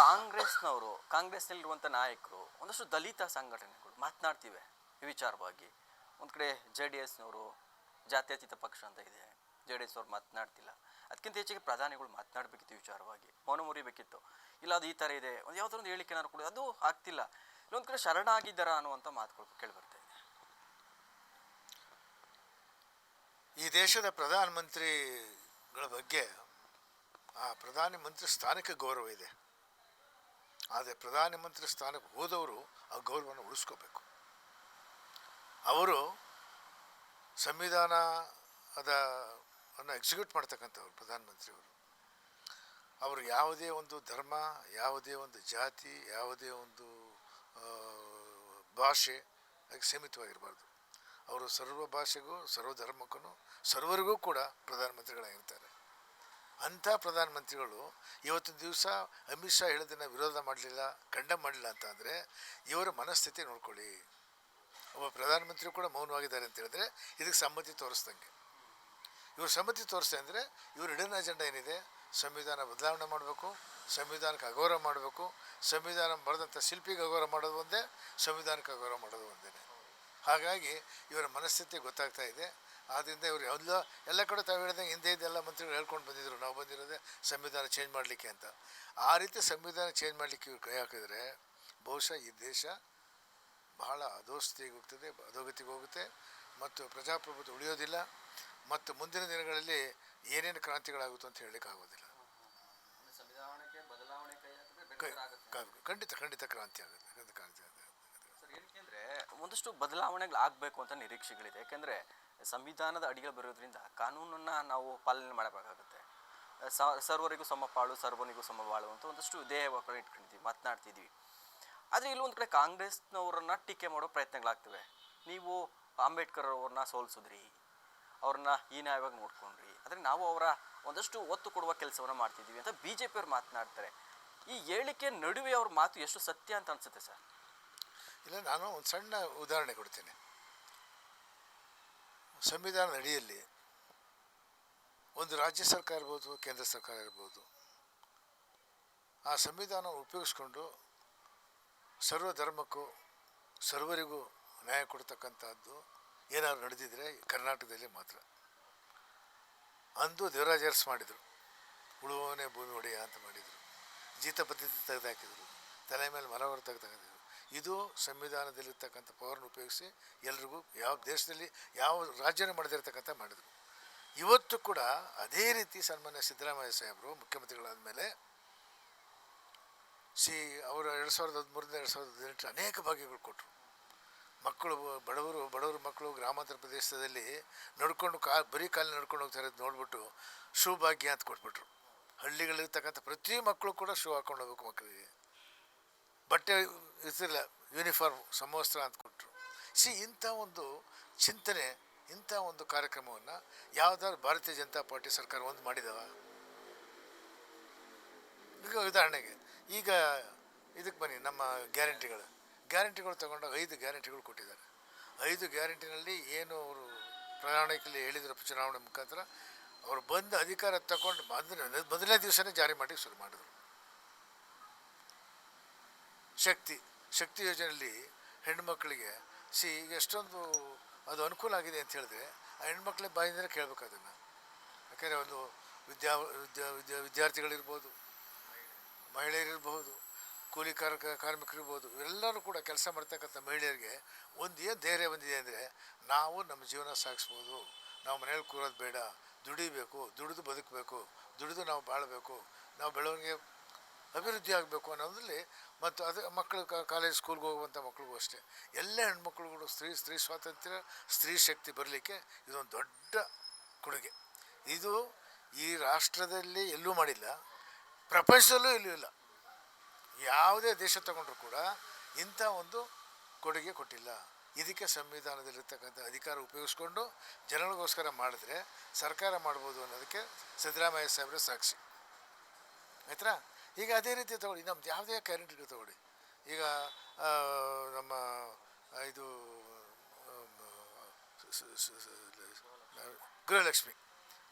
ಕಾಂಗ್ರೆಸ್ನವರು, ಕಾಂಗ್ರೆಸ್ನಲ್ಲಿರುವಂಥ ನಾಯಕರು ಒಂದಷ್ಟು ದಲಿತ ಸಂಘಟನೆಗಳು ಮಾತನಾಡ್ತಿವೆ ವಿಚಾರವಾಗಿ ಒಂದು ಕಡೆ ಜೆ ಡಿ ಎಸ್ನವರು, ಜಾತ್ಯತೀತ ಪಕ್ಷ ಅಂತ ಇದೆ, ಜೆ ಡಿ ಎಸ್ ಅವ್ರು ಮಾತನಾಡ್ತಿಲ್ಲ. ಅದಕ್ಕಿಂತ ಹೆಚ್ಚಿಗೆ ಪ್ರಧಾನಿಗಳು ಮಾತನಾಡಬೇಕಿತ್ತು ವಿಚಾರವಾಗಿ. ಮೌನ ಮುರಿಬೇಕಿತ್ತು. ಇಲ್ಲ, ಅದು ಈ ಥರ ಇದೆ. ಒಂದು ಯಾವುದೋ ಒಂದು ಕೂಡ. ಅದು ಆಗ್ತಿಲ್ಲ. ಇಲ್ಲೊಂದು ಕಡೆ ಶರಣಾಗಿದ್ದಾರಾ ಅನ್ನುವಂಥ ಮಾತುಗಳು ಕೇಳಿಬರ್ತಾ ಇದೆ ಈ ದೇಶದ ಪ್ರಧಾನಮಂತ್ರಿಗಳ ಬಗ್ಗೆ ಆ ಪ್ರಧಾನಿ ಮಂತ್ರಿ ಸ್ಥಾನಕ್ಕೆ ಗೌರವ ಇದೆ. ಆದರೆ ಪ್ರಧಾನಿ ಮಂತ್ರಿ ಸ್ಥಾನಕ್ಕೆ ಹೋದವರು ಆ ಗೌರವವನ್ನು ಉಳಿಸ್ಕೋಬೇಕು. ಅವರು ಸಂವಿಧಾನ ಅದ ಅನ್ನು ಎಕ್ಸಿಕ್ಯೂಟ್ ಮಾಡ್ತಕ್ಕಂಥವ್ರು ಪ್ರಧಾನಮಂತ್ರಿಯವರು ಅವರು ಯಾವುದೇ ಒಂದು ಧರ್ಮ, ಯಾವುದೇ ಒಂದು ಜಾತಿ, ಯಾವುದೇ ಒಂದು ಭಾಷೆ ಅದಕ್ಕೆ ಸೀಮಿತವಾಗಿರಬಾರ್ದು. ಅವರು ಸರ್ವ ಭಾಷೆಗೂ, ಸರ್ವ ಧರ್ಮಕ್ಕೂ, ಸರ್ವರಿಗೂ ಕೂಡ ಪ್ರಧಾನಮಂತ್ರಿಗಳಾಗಿರ್ತಾರೆ. ಅಂಥ ಪ್ರಧಾನಮಂತ್ರಿಗಳು ಇವತ್ತಿನ ದಿವಸ ಅಮಿತ್ ಶಾ ಹೇಳೋದನ್ನು ವಿರೋಧ ಮಾಡಲಿಲ್ಲ, ಖಂಡ ಮಾಡಲಿಲ್ಲ ಅಂತ ಅಂದರೆ ಇವರ ಮನಸ್ಥಿತಿ ನೋಡ್ಕೊಳ್ಳಿ. ಒಬ್ಬ ಪ್ರಧಾನಮಂತ್ರಿ ಕೂಡ ಮೌನವಾಗಿದ್ದಾರೆ ಅಂತ ಹೇಳಿದ್ರೆ ಇದಕ್ಕೆ ಸಮ್ಮತಿ ತೋರಿಸ್ದಂಗೆ. ಇವ್ರು ಸಮ್ಮತಿ ತೋರಿಸ್ತಾ ಅಂದರೆ ಇವ್ರ ಹಿಡನ್ ಅಜೆಂಡಾ ಏನಿದೆ? ಸಂವಿಧಾನ ಬದಲಾವಣೆ ಮಾಡಬೇಕು, ಸಂವಿಧಾನಕ್ಕೆ ಅಗೌರವ ಮಾಡಬೇಕು, ಸಂವಿಧಾನ ಬರೆದಂಥ ಶಿಲ್ಪಿಗೆ ಅಗೌರವ ಮಾಡೋದು ಒಂದೇ, ಸಂವಿಧಾನಕ್ಕೆ ಅಗೌರವ ಮಾಡೋದು ಒಂದೇ ಹಾಗಾಗಿ ಇವರ ಮನಸ್ಥಿತಿ ಗೊತ್ತಾಗ್ತಾ ಇದೆ. ಆದ್ದರಿಂದ ಇವರು ಎಲ್ಲ ಎಲ್ಲ ಕಡೆ ತಾವು ಹೇಳಿದಂಗೆ ಹಿಂದೆ ಇದೆಲ್ಲ ಮಂತ್ರಿಗಳು ಹೇಳ್ಕೊಂಡು ಬಂದಿದ್ದರು ನಾವು ಬಂದಿರೋದೇ ಸಂವಿಧಾನ ಚೇಂಜ್ ಮಾಡಲಿಕ್ಕೆ ಅಂತ. ಆ ರೀತಿ ಸಂವಿಧಾನ ಚೇಂಜ್ ಮಾಡಲಿಕ್ಕೆ ಇವ್ರು ಕೈ ಹಾಕಿದರೆ ಬಹುಶಃ ಈ ದೇಶ ಬಹಳ ಅಧೋಸ್ಥಿತಿಗೆ ಹೋಗ್ತದೆ ಅಧೋಗತಿಗೆ ಹೋಗುತ್ತೆ ಮತ್ತು ಪ್ರಜಾಪ್ರಭುತ್ವ ಉಳಿಯೋದಿಲ್ಲ ಮತ್ತು ಮುಂದಿನ ದಿನಗಳಲ್ಲಿ ಏನೇನು ಕ್ರಾಂತಿಗಳಾಗುತ್ತೋ ಅಂತ ಹೇಳಲಿಕ್ಕೆ ಆಗೋದಿಲ್ಲ. ಸಂವಿಧಾನಕ್ಕೆ ಬದಲಾವಣೆ ಕೈ ಹಾಕಿದ್ರೆ ಕೈ- ಕ- ಖಂಡಿತ ಖಂಡಿತ ಕ್ರಾಂತಿ ಆಗುತ್ತೆ ಖಂಡಿತ ಕ್ರಾಂತಿ ಆಗುತ್ತೆ ಸರ್ ಏನಕ್ಕೆ ಅಂದರೆ ಒಂದಷ್ಟು ಬದಲಾವಣೆಗಳು ಆಗಬೇಕು ಅಂತ ನಿರೀಕ್ಷೆಗಳಿದೆ. ಯಾಕೆಂದರೆ ಸಂವಿಧಾನದ ಅಡಿಗಳು ಬರೋದ್ರಿಂದ ಕಾನೂನನ್ನು ನಾವು ಪಾಲನೆ ಮಾಡಬೇಕಾಗುತ್ತೆ. ಸ- ಸರ್ವರಿಗೂ ಸಮಪಾಳು ಸರ್ವನಿಗೂ ಸಮಬಾಳು ಅಂತ ಒಂದಷ್ಟು ದೇಹವನ್ನು ಇಟ್ಕೊಂಡಿದ್ವಿ ಮಾತನಾಡ್ತಿದ್ವಿ ಆದರೆ ಇಲ್ಲೊಂದು ಕಡೆ ಕಾಂಗ್ರೆಸ್ನವ್ರನ್ನ ಟೀಕೆ ಮಾಡೋ ಪ್ರಯತ್ನಗಳಾಗ್ತವೆ. ನೀವು ಅಂಬೇಡ್ಕರ್ ಅವ್ರನ್ನ ಸೋಲಿಸಿದ್ರಿ, ಅವ್ರನ್ನ ಹೀನಾಯವಾಗಿ ನೋಡ್ಕೊಂಡ್ರಿ. ಆದರೆ ನಾವು ಅವರ ಒಂದಷ್ಟು ಒತ್ತು ಕೊಡುವ ಕೆಲಸವನ್ನು ಮಾಡ್ತಿದ್ದೀವಿ ಅಂತ ಬಿ ಜೆ ಪಿಯವ್ರು ಮಾತನಾಡ್ತಾರೆ. ಈ ಹೇಳಿಕೆ ನಡುವೆ ಅವ್ರ ಮಾತು ಎಷ್ಟು ಸತ್ಯ ಅಂತ ಅನಿಸುತ್ತೆ ಸರ್? ಇಲ್ಲ ನಾನು ಒಂದು ಸಣ್ಣ ಉದಾಹರಣೆ ಕೊಡ್ತೇನೆ. ಸಂವಿಧಾನದ ಅಡಿಯಲ್ಲಿ ಒಂದು ರಾಜ್ಯ ಸರ್ಕಾರ ಇರ್ಬೋದು, ಕೇಂದ್ರ ಸರ್ಕಾರ ಇರ್ಬೋದು, ಆ ಸಂವಿಧಾನ ಉಪಯೋಗಿಸ್ಕೊಂಡು ಸರ್ವ ಧರ್ಮಕ್ಕೂ ಸರ್ವರಿಗೂ ನ್ಯಾಯ ಕೊಡ್ತಕ್ಕಂಥದ್ದು ಏನಾದ್ರು ನಡೆದಿದ್ರೆ ಕರ್ನಾಟಕದಲ್ಲಿ ಮಾತ್ರ. ಅಂದು ದೇವರಾಜ ಅರಸ್ ಮಾಡಿದರು. ಉಳುವವನೇ ಭೂಮಿ ಒಡೆಯ ಅಂತ ಮಾಡಿದರು. ಜೀತ ಪದ್ಧತಿ ತೆಗೆದುಹಾಕಿದರು ತಲೆ ಮೇಲೆ ಮರವರು ತೆಗೆದುಹಾಕಿದರು ಇದು ಸಂವಿಧಾನದಲ್ಲಿರ್ತಕ್ಕಂಥ ಪವರ್ನ ಉಪಯೋಗಿಸಿ ಎಲ್ರಿಗೂ ಯಾವ ದೇಶದಲ್ಲಿ ಯಾವ ರಾಜ್ಯನ ಮಾಡದಿರ್ತಕ್ಕಂಥ ಮಾಡಿದರು. ಇವತ್ತು ಕೂಡ ಅದೇ ರೀತಿ ಸನ್ಮಾನ್ಯ ಸಿದ್ದರಾಮಯ್ಯ ಸಾಹೇಬರು ಮುಖ್ಯಮಂತ್ರಿಗಳಾದ ಮೇಲೆ ಸಿ ಅವರು ಎರಡು ಸಾವಿರದ ಹದಿಮೂರರಿಂದ ಎರಡು ಸಾವಿರದ ಹದಿನೆಂಟು ಅನೇಕ ಭಾಗ್ಯಗಳು ಕೊಟ್ಟರು. ಮಕ್ಕಳು, ಬಡವರು ಬಡವರು ಮಕ್ಕಳು ಗ್ರಾಮಾಂತರ ಪ್ರದೇಶದಲ್ಲಿ ನಡ್ಕೊಂಡು ಕಾ ಬರೀ ಕಾಲಿ ನಡ್ಕೊಂಡು ಹೋಗ್ತಾರೆ ಅಂತ ನೋಡ್ಬಿಟ್ಟು ಶೂ ಭಾಗ್ಯ ಅಂತ ಕೊಟ್ಬಿಟ್ರು. ಹಳ್ಳಿಗಳಿರ್ತಕ್ಕಂಥ ಪ್ರತಿ ಮಕ್ಕಳು ಕೂಡ ಶೂ ಹಾಕೊಂಡು ಹೋಗ್ಬೇಕು ಮಕ್ಕಳಿಗೆ. ಬಟ್ಟೆ ಇರ್ತಿರಲಿಲ್ಲ ಯೂನಿಫಾರ್ಮ್ ಸಮವಸ್ತ್ರ ಅಂತ ಕೊಟ್ಟರು ಸಿ ಇಂಥ ಒಂದು ಚಿಂತನೆ, ಇಂಥ ಒಂದು ಕಾರ್ಯಕ್ರಮವನ್ನು ಯಾವುದಾದ್ರು ಭಾರತೀಯ ಜನತಾ ಪಾರ್ಟಿ ಸರ್ಕಾರ ಒಂದು ಮಾಡಿದವ? ಈಗ ಉದಾಹರಣೆಗೆ, ಈಗ ಇದಕ್ಕೆ ಬನ್ನಿ, ನಮ್ಮ ಗ್ಯಾರಂಟಿಗಳು. ಗ್ಯಾರಂಟಿಗಳು ತಗೊಂಡಾಗ ಐದು ಗ್ಯಾರಂಟಿಗಳು ಕೊಟ್ಟಿದ್ದಾರೆ. ಐದು ಗ್ಯಾರಂಟಿನಲ್ಲಿ ಏನು ಅವರು ಪ್ರಣಾಳಿಕೆಯಲ್ಲಿ ಹೇಳಿದ್ರು ಚುನಾವಣೆ ಮುಖಾಂತರ, ಅವರು ಬಂದು ಅಧಿಕಾರ ತಗೊಂಡು ಮೊದಲನೇ ಮೊದಲನೇ ದಿವಸನೇ ಜಾರಿ ಮಾಡಿ ಶುರು ಮಾಡಿದ್ರು. ಶಕ್ತಿ ಶಕ್ತಿ ಯೋಜನೆಯಲ್ಲಿ ಹೆಣ್ಮಕ್ಳಿಗೆ ಸಿ ಈಗ ಎಷ್ಟೊಂದು ಅದು ಅನುಕೂಲ ಆಗಿದೆ ಅಂತ ಹೇಳಿದ್ರೆ, ಆ ಹೆಣ್ಮಕ್ಳಿಗೆ ಬಾಯಿಂದಲೇ ಕೇಳಬೇಕು ಅದನ್ನು. ಯಾಕೆಂದರೆ ಒಂದು ವಿದ್ಯಾ ವಿದ್ಯಾ ವಿದ್ಯಾ, ವಿದ್ಯಾರ್ಥಿಗಳಿರ್ಬೋದು, ಮಹಿಳೆಯರಿರ್ಬೋದು, ಕೂಲಿ ಕಾರ ಕಾರ್ಮಿಕರಿರ್ಬೋದು, ಇವೆಲ್ಲರೂ ಕೂಡ ಕೆಲಸ ಮಾಡ್ತಕ್ಕಂಥ ಮಹಿಳೆಯರಿಗೆ ಒಂದು ಏನು ಧೈರ್ಯ ಬಂದಿದೆ ಅಂದರೆ, ನಾವು ನಮ್ಮ ಜೀವನ ಸಾಗಿಸ್ಬೋದು. ನಾವು ಮನೇಲಿ ಕೂರೋದು ಬೇಡ, ದುಡಿಬೇಕು, ದುಡಿದು ಬದುಕಬೇಕು, ದುಡಿದು ನಾವು ಬಾಳಬೇಕು. ನಾವು ಬೆಳವಣಿಗೆ ಅಭಿವೃದ್ಧಿ ಆಗಬೇಕು ಅನ್ನೋದ್ರಲ್ಲಿ ಮತ್ತು ಅದು ಮಕ್ಕಳು ಕಾಲೇಜ್ ಸ್ಕೂಲ್ಗೆ ಹೋಗುವಂಥ ಮಕ್ಕಳಿಗೂ ಅಷ್ಟೇ. ಎಲ್ಲ ಹೆಣ್ಮಕ್ಳುಗಳು ಸ್ತ್ರೀ ಸ್ತ್ರೀ ಸ್ವಾತಂತ್ರ್ಯ, ಸ್ತ್ರೀ ಶಕ್ತಿ ಬರಲಿಕ್ಕೆ ಇದೊಂದು ದೊಡ್ಡ ಕೊಡುಗೆ. ಇದು ಈ ರಾಷ್ಟ್ರದಲ್ಲಿ ಎಲ್ಲೂ ಮಾಡಿಲ್ಲ, ಪ್ರಪಂಚದಲ್ಲೂ ಎಲ್ಲೂ ಇಲ್ಲ. ಯಾವುದೇ ದೇಶ ತಗೊಂಡ್ರು ಕೂಡ ಇಂಥ ಒಂದು ಕೊಡುಗೆ ಕೊಟ್ಟಿಲ್ಲ. ಇದಕ್ಕೆ ಸಂವಿಧಾನದಲ್ಲಿರ್ತಕ್ಕಂಥ ಅಧಿಕಾರ ಉಪಯೋಗಿಸ್ಕೊಂಡು ಜನಗಳಿಗೋಸ್ಕರ ಮಾಡಿದ್ರೆ ಸರ್ಕಾರ ಮಾಡ್ಬೋದು ಅನ್ನೋದಕ್ಕೆ ಸಿದ್ದರಾಮಯ್ಯ ಸಾಹೇಬ್ರೆ ಸಾಕ್ಷಿ. ಆಯ್ತಾ? ಈಗ ಅದೇ ರೀತಿ ತಗೊಳ್ಳಿ, ನಮ್ದು ಯಾವುದೇ ಕರೆಂಟ್ಗೆ ತಗೊಳ್ಳಿ. ಈಗ ನಮ್ಮ ಇದು ಗೃಹಲಕ್ಷ್ಮಿ.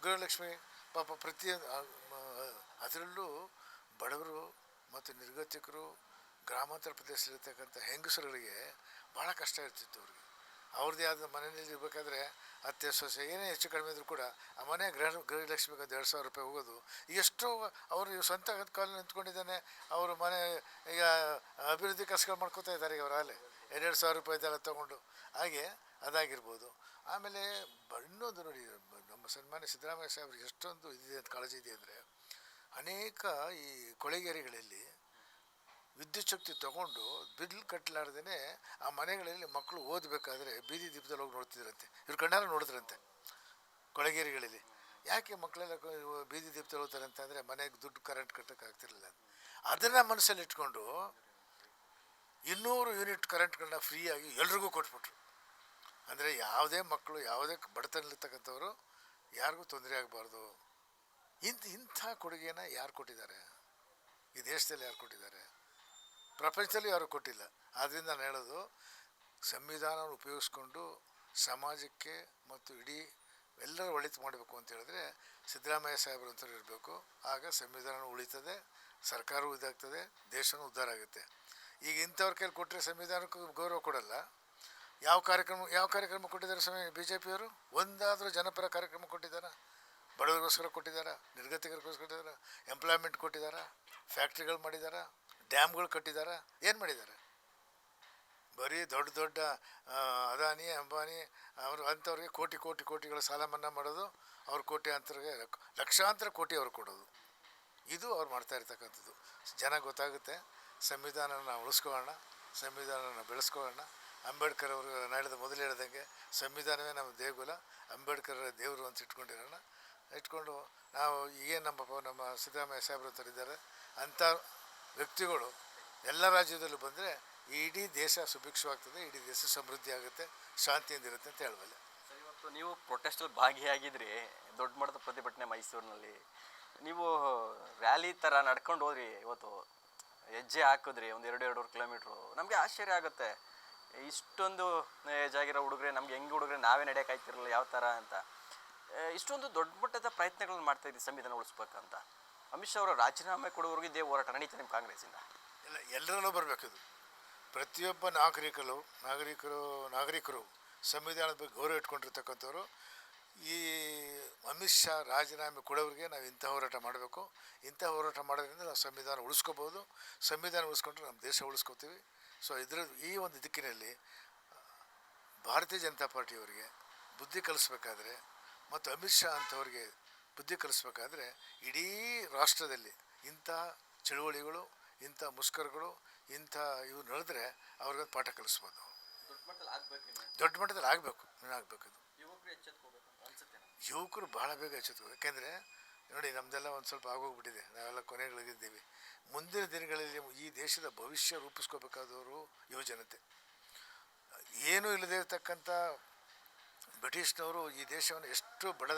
ಗೃಹಲಕ್ಷ್ಮಿ, ಪಾಪ ಪ್ರತಿಯೊಂದು ಅದರಲ್ಲೂ ಬಡವರು ಮತ್ತು ನಿರ್ಗತಿಕರು, ಗ್ರಾಮಾಂತರ ಪ್ರದೇಶದಲ್ಲಿರ್ತಕ್ಕಂಥ ಹೆಂಗಸರುಗಳಿಗೆ ಭಾಳ ಕಷ್ಟ ಇರ್ತಿತ್ತು ಅವ್ರಿಗೆ. ಅವ್ರದ್ದೇ ಆದ ಮನೆಯಲ್ಲಿ ಇರಬೇಕಾದ್ರೆ ಅತ್ತೆ ಸೊಸೆ ಏನೇ ಹೆಚ್ಚು ಕಡಿಮೆ ಇದ್ರೂ ಕೂಡ ಆ ಮನೆ ಗೃಹ, ಗೃಹಲಕ್ಷ್ಮಿಗೆ ಒಂದು ಎರಡು ಸಾವಿರ ರೂಪಾಯಿ ಹೋಗೋದು. ಎಷ್ಟೋ ಅವರು ಸ್ವಂತ ಕಾಲ ನಿಂತ್ಕೊಂಡಿದ್ದಾನೆ, ಅವರು ಮನೆ ಈಗ ಅಭಿವೃದ್ಧಿ ಕೆಲಸಗಳು ಮಾಡ್ಕೋತಾ ಇದ್ದಾರೆ ಈಗ ಅವರಾಗಲೇ ಎರಡೆರಡು ಸಾವಿರ ರೂಪಾಯಿ ಇದೆಲ್ಲ ತೊಗೊಂಡು. ಹಾಗೆ ಅದಾಗಿರ್ಬೋದು. ಆಮೇಲೆ ಬಣ್ಣದ ನೋಡಿ, ನಮ್ಮ ಸನ್ಮಾನ್ಯ ಸಿದ್ದರಾಮಯ್ಯ ಸಾಹೇಬ್ರಿಗೆ ಎಷ್ಟೊಂದು ಅಂತ ಕಾಳಜಿ ಇದೆ ಅಂದರೆ ಅನೇಕ ಈ ಕೊಳೆಗೇರಿಗಳಲ್ಲಿ ವಿದ್ಯುತ್ ಶಕ್ತಿ ತಗೊಂಡು ಬಿಲ್ ಕಟ್ಟಲಾರ್ದೇ ಆ ಮನೆಗಳಲ್ಲಿ ಮಕ್ಕಳು ಓದಬೇಕಾದ್ರೆ ಬೀದಿ ದೀಪದಲ್ಲಿ ಹೋಗಿ ನೋಡ್ತಿದ್ರಂತೆ. ಇವ್ರು ಕಣ್ಣಾರ ನೋಡಿದ್ರಂತೆ ಕೊಳಗೇರಿಗಳಲ್ಲಿ. ಯಾಕೆ ಮಕ್ಕಳೆಲ್ಲ ಬೀದಿ ದೀಪದಲ್ಲಿ ಹೋಗ್ತಾರೆ ಅಂತಂದರೆ ಮನೆಗೆ ದುಡ್ಡು ಕರೆಂಟ್ ಕಟ್ಟೋಕ್ಕಾಗ್ತಿರಲಿಲ್ಲ ಅದನ್ನು ಮನಸ್ಸಲ್ಲಿ ಇಟ್ಕೊಂಡು ಇನ್ನೂರು ಯೂನಿಟ್ ಕರೆಂಟ್ಗಳನ್ನ ಫ್ರೀಯಾಗಿ ಎಲ್ರಿಗೂ ಕೊಟ್ಬಿಟ್ರು. ಅಂದರೆ ಯಾವುದೇ ಮಕ್ಕಳು ಯಾವುದೇ ಬಡತನಲ್ಲಿರ್ತಕ್ಕಂಥವ್ರು ಯಾರಿಗೂ ತೊಂದರೆ ಆಗಬಾರ್ದು. ಇಂಥ ಇಂಥ ಕೊಡುಗೆನ ಯಾರು ಕೊಟ್ಟಿದ್ದಾರೆ? ಈ ದೇಶದಲ್ಲಿ ಯಾರು ಕೊಟ್ಟಿದ್ದಾರೆ? ಪ್ರಪಂಚದಲ್ಲಿ ಯಾರು ಕೊಟ್ಟಿಲ್ಲ. ಆದ್ದರಿಂದ ನಾನು ಹೇಳೋದು, ಸಂವಿಧಾನವನ್ನು ಉಪಯೋಗಿಸ್ಕೊಂಡು ಸಮಾಜಕ್ಕೆ ಮತ್ತು ಇಡೀ ಎಲ್ಲರೂ ಒಳಿತು ಮಾಡಬೇಕು ಅಂತ ಹೇಳಿದ್ರೆ ಸಿದ್ದರಾಮಯ್ಯ ಸಾಹೇಬರು ಅಂತ ಇರಬೇಕು. ಆಗ ಸಂವಿಧಾನ ಉಳಿತದೆ, ಸರ್ಕಾರವೂ ಇದಾಗ್ತದೆ ದೇಶವೂ ಉದ್ಧಾರ ಆಗುತ್ತೆ. ಈಗ ಇಂಥವ್ರ ಕೈಲಿ ಕೊಟ್ಟರೆ ಸಂವಿಧಾನಕ್ಕೂ ಗೌರವ ಕೊಡಲ್ಲ. ಯಾವ ಕಾರ್ಯಕ್ರಮ ಯಾವ ಕಾರ್ಯಕ್ರಮ ಕೊಟ್ಟಿದ್ದಾರೆ ಸ್ವಾಮಿ ಬಿ ಜೆ ಪಿಯವರು ಒಂದಾದರೂ ಜನಪರ ಕಾರ್ಯಕ್ರಮ ಕೊಟ್ಟಿದ್ದಾರೆ? ಬಡವರಿಗೋಸ್ಕರ ಕೊಟ್ಟಿದ್ದಾರೆ? ನಿರ್ಗತಿಕರಿಗೋಸ್ಕರ ಕೊಟ್ಟಿದ್ದಾರೆ? ಎಂಪ್ಲಾಯ್ಮೆಂಟ್ ಕೊಟ್ಟಿದ್ದಾರೆ? ಫ್ಯಾಕ್ಟ್ರಿಗಳು ಮಾಡಿದ್ದಾರಾ? ಡ್ಯಾಮ್ಗಳು ಕಟ್ಟಿದ್ದಾರೆ ಏನು ಮಾಡಿದ್ದಾರೆ ಬರೀ ದೊಡ್ಡ ದೊಡ್ಡ ಅದಾನಿ, ಅಂಬಾನಿ, ಅವರು ಅಂಥವ್ರಿಗೆ ಕೋಟಿ ಕೋಟಿ, ಕೋಟಿಗಳ ಸಾಲ ಮನ್ನಾ ಮಾಡೋದು, ಅವ್ರ ಕೋಟಿ ಅಂತರಿಗೆ ಲಕ್ಷಾಂತರ ಕೋಟಿ ಅವ್ರು ಕೊಡೋದು. ಇದು ಅವ್ರು ಮಾಡ್ತಾ ಇರ್ತಕ್ಕಂಥದ್ದು. ಜನ ಗೊತ್ತಾಗುತ್ತೆ, ಸಂವಿಧಾನನ ನಾವು ಉಳಿಸ್ಕೊಳ್ಳೋಣ, ಸಂವಿಧಾನನ ಬೆಳೆಸ್ಕೊಳ್ಳೋಣ. ಅಂಬೇಡ್ಕರ್ ಅವರು ನಾಡಿದ ಮೊದಲು ಹೇಳ್ದಂಗೆ, ಸಂವಿಧಾನವೇ ನಮ್ಮ ದೇಗುಲ, ಅಂಬೇಡ್ಕರ್ ದೇವರು ಅಂತ ಇಟ್ಕೊಂಡಿರೋಣ. ಇಟ್ಕೊಂಡು ನಾವು, ಈಗೇನು ನಮ್ಮ ನಮ್ಮ ಸಿದ್ದರಾಮಯ್ಯ ಸಾಹೇಬ್ರು ತರಿದ್ದಾರೆ ಇದ್ದಾರೆ, ಅಂಥ ವ್ಯಕ್ತಿಗಳು ಎಲ್ಲ ರಾಜ್ಯದಲ್ಲೂ ಬಂದರೆ ಇಡೀ ದೇಶ ಸುಭಿಕ್ಷವಾಗ್ತದೆ, ಇಡೀ ದೇಶ ಸಮೃದ್ಧಿ ಆಗುತ್ತೆ, ಶಾಂತಿಯಿಂದ ಇರುತ್ತೆ ಅಂತ ಹೇಳಬಲ್ಲೆ. ಇವತ್ತು ನೀವು ಪ್ರೊಟೆಸ್ಟಲ್ಲಿ ಭಾಗಿಯಾಗಿದ್ರಿ ದೊಡ್ಡ ಮಟ್ಟದ ಪ್ರತಿಭಟನೆ ಮೈಸೂರಿನಲ್ಲಿ. ನೀವು ರ್ಯಾಲಿ ಥರ ನಡ್ಕೊಂಡು ಹೋದ್ರಿ, ಇವತ್ತು ಹೆಜ್ಜೆ ಹಾಕಿದ್ರಿ, ಒಂದು ಎರಡು ಎರಡೂವರೆ ಕಿಲೋಮೀಟ್ರು ನಮಗೆ ಆಶ್ಚರ್ಯ ಆಗುತ್ತೆ. ಇಷ್ಟೊಂದು ಏಜ್ ಆಗಿರೋ ಹುಡುಗ್ರೆ, ನಮ್ಗೆ ಹೆಂಗೆ ಹುಡುಗ್ರೆ, ನಾವೇ ನಡೆಯೋಕ್ಕಾಯ್ತಿರಲಿಲ್ಲ ಯಾವ ಥರ ಅಂತ. ಇಷ್ಟೊಂದು ದೊಡ್ಡ ಮಟ್ಟದ ಪ್ರಯತ್ನಗಳನ್ನು ಮಾಡ್ತಾ ಇದ್ದೀವಿ ಸಂವಿಧಾನ ಉಳಿಸ್ಬೇಕಂತ. ಅಮಿತ್ ಶಾ ಅವರು ರಾಜೀನಾಮೆ ಕೊಡುವವರೆಗೂ ಇದೇ ಹೋರಾಟ ನಡೀತಾ ನಿಮ್ಮ ಕಾಂಗ್ರೆಸ್ಸಿಂದ. ಎಲ್ಲ ಎಲ್ಲರಲ್ಲೂ ಬರಬೇಕಿದು ಪ್ರತಿಯೊಬ್ಬ ನಾಗರಿಕರು ನಾಗರಿಕರು ನಾಗರಿಕರು ಸಂವಿಧಾನದ ಬಗ್ಗೆ ಗೌರವ ಇಟ್ಕೊಂಡಿರ್ತಕ್ಕಂಥವ್ರು, ಈ ಅಮಿತ್ ಶಾ ರಾಜೀನಾಮೆ ಕೊಡೋರಿಗೆ ನಾವು ಇಂಥ ಹೋರಾಟ ಮಾಡಬೇಕು. ಇಂಥ ಹೋರಾಟ ಮಾಡೋದ್ರಿಂದ ನಾವು ಸಂವಿಧಾನ ಉಳಿಸ್ಕೋಬೋದು. ಸಂವಿಧಾನ ಉಳಿಸ್ಕೊಂಡ್ರೆ ನಮ್ಮ ದೇಶ ಉಳಿಸ್ಕೋತೀವಿ. ಸೊ ಇದರ ಈ ಒಂದು ದಿಕ್ಕಿನಲ್ಲಿ, ಭಾರತೀಯ ಜನತಾ ಪಾರ್ಟಿಯವರಿಗೆ ಬುದ್ಧಿ ಕಲಿಸ್ಬೇಕಾದ್ರೆ, ಮತ್ತು ಅಮಿತ್ ಶಾ ಅಂಥವ್ರಿಗೆ ಬುದ್ಧಿ ಕಲಿಸ್ಬೇಕಾದ್ರೆ ಇಡೀ ರಾಷ್ಟ್ರದಲ್ಲಿ ಇಂಥ ಚಳುವಳಿಗಳು, ಇಂಥ ಮುಷ್ಕರಗಳು, ಇಂಥ ಇವು ನಡೆದ್ರೆ ಅವ್ರಿಗೊಂದು ಪಾಠ ಕಲಿಸ್ಬೋದು. ದೊಡ್ಡ ಮಟ್ಟದಲ್ಲಿ ಆಗಬೇಕು ಆಗಬೇಕು ಇದು. ಯುವಕರು ಬಹಳ ಬೇಗ ಎಚ್ಚೆತ್ತು ಯಾಕೆಂದರೆ, ನೋಡಿ ನಮ್ಮದೆಲ್ಲ ಒಂದು ಸ್ವಲ್ಪ ಆಗೋಗ್ಬಿಟ್ಟಿದೆ. ನಾವೆಲ್ಲ ಕೊನೆಗಳಿಗಿದ್ದೀವಿ. ಮುಂದಿನ ದಿನಗಳಲ್ಲಿ ಈ ದೇಶದ ಭವಿಷ್ಯ ರೂಪಿಸ್ಕೋಬೇಕಾದವರು ಯುವಜನತೆ. ಏನೂ ಇಲ್ಲದೇ ಇರತಕ್ಕಂಥ ಬ್ರಿಟಿಷ್ನವರು ಈ ದೇಶವನ್ನು ಎಷ್ಟು ಬಡ